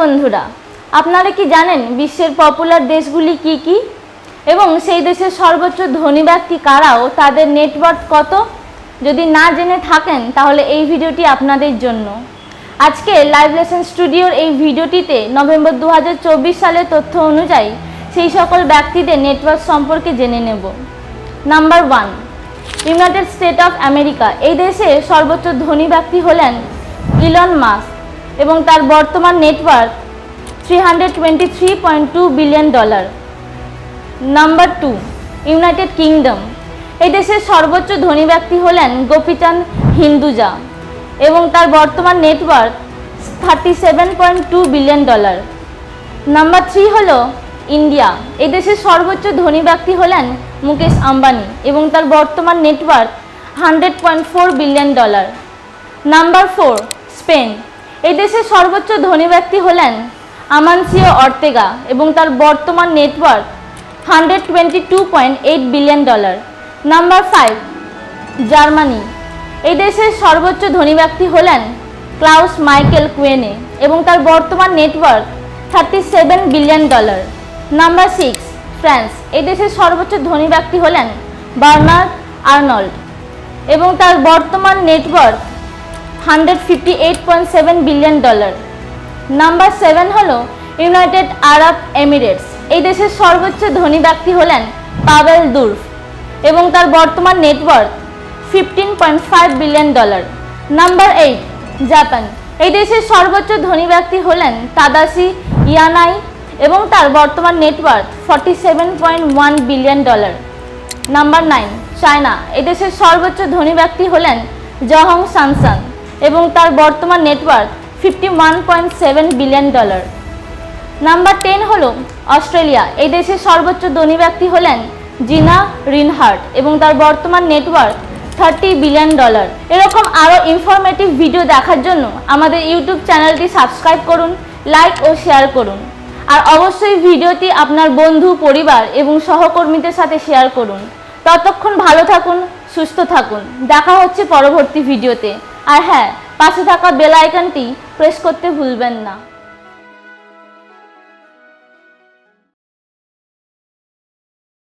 বন্ধুরা, আপনারা কি জানেন বিশ্বের পপুলার দেশগুলি কি কি? এবং সেই দেশের সর্বোচ্চ ধনী ব্যক্তি কারা ও তাদের নেটওয়ার্ক কত? যদি না জেনে থাকেন, তাহলে এই ভিডিওটি আপনাদের জন্য। আজকে লাইভ লেসন স্টুডিওর এই ভিডিওটিতে নভেম্বর দু হাজার চব্বিশ সালের তথ্য অনুযায়ী সেই সকল ব্যক্তিদের নেটওয়ার্ক সম্পর্কে জেনে নেব। Number one United State of America এই দেশে সর্বোচ্চ ধনী ব্যক্তি হলেন ইলন মাস্ক এবং তার বর্তমান network three hundred twenty three point two billion dollar number two United Kingdom এই দেশের সর্বোচ্চ ধনী ব্যক্তি হলেন গোপীচাঁদ হিন্দুজা এবং তার বর্তমান network thirty seven point two billion dollar number three হলো ইন্ডিয়া এই দেশের সর্বোচ্চ ধনী ব্যক্তি হলেন মুকেশ আম্বানি এবং তার বর্তমান network hundred point four billion dollar number four Spain এই দেশের সর্বোচ্চ ধনী ব্যক্তি হলেন আমানসিও অর্তেগা এবং তার বর্তমান network hundred twenty two point eight billion dollar number five Germany. এই দেশের সর্বোচ্চ ধনী ব্যক্তি হলেন ক্লাউস মাইকেল কুয়েনে এবং তার বর্তমান network thirty seven billion dollar number six France. এই দেশের সর্বোচ্চ ধনী ব্যক্তি হলেন বার্নার্ড আর্নল্ড এবং তার বর্তমান network hundred fifty eight point seven billion dollar number seven হল ইউনাইটেড আরব এমিরেটস এই দেশের সর্বোচ্চ ধনী ব্যক্তি হলেন পাবেল দুর্ফ এবং তার বর্তমান network fifteen point five billion dollar number eight Japan এই দেশের সর্বোচ্চ ধনী ব্যক্তি হলেন তাদাসি ইয়ানাই এবং তার বর্তমান network forty seven point one billion dollar number nine China এদেশের সর্বোচ্চ ধনী ব্যক্তি হলেন জহং সানসান এবং তার বর্তমান network fifty one point seven billion dollar number ten হল অস্ট্রেলিয়া। এই দেশের সর্বোচ্চ ধনী ব্যক্তি হলেন জিনা রিনহার্ট এবং তার বর্তমান নেটওয়ার্ক থার্টি বিলিয়ন ডলার এরকম আরও ইনফরমেটিভ ভিডিও দেখার জন্য আমাদের ইউটিউব চ্যানেলটি সাবস্ক্রাইব করুন লাইক ও শেয়ার করুন। আর অবশ্যই ভিডিওটি আপনার বন্ধু, পরিবার এবং সহকর্মীদের সাথে শেয়ার করুন। ততক্ষণ ভালো থাকুন, সুস্থ থাকুন। দেখা হচ্ছে পরবর্তী ভিডিওতে আর হ্যাঁ পাশে থাকা বেল আইকনটি প্রেস করতে ভুলবেন না।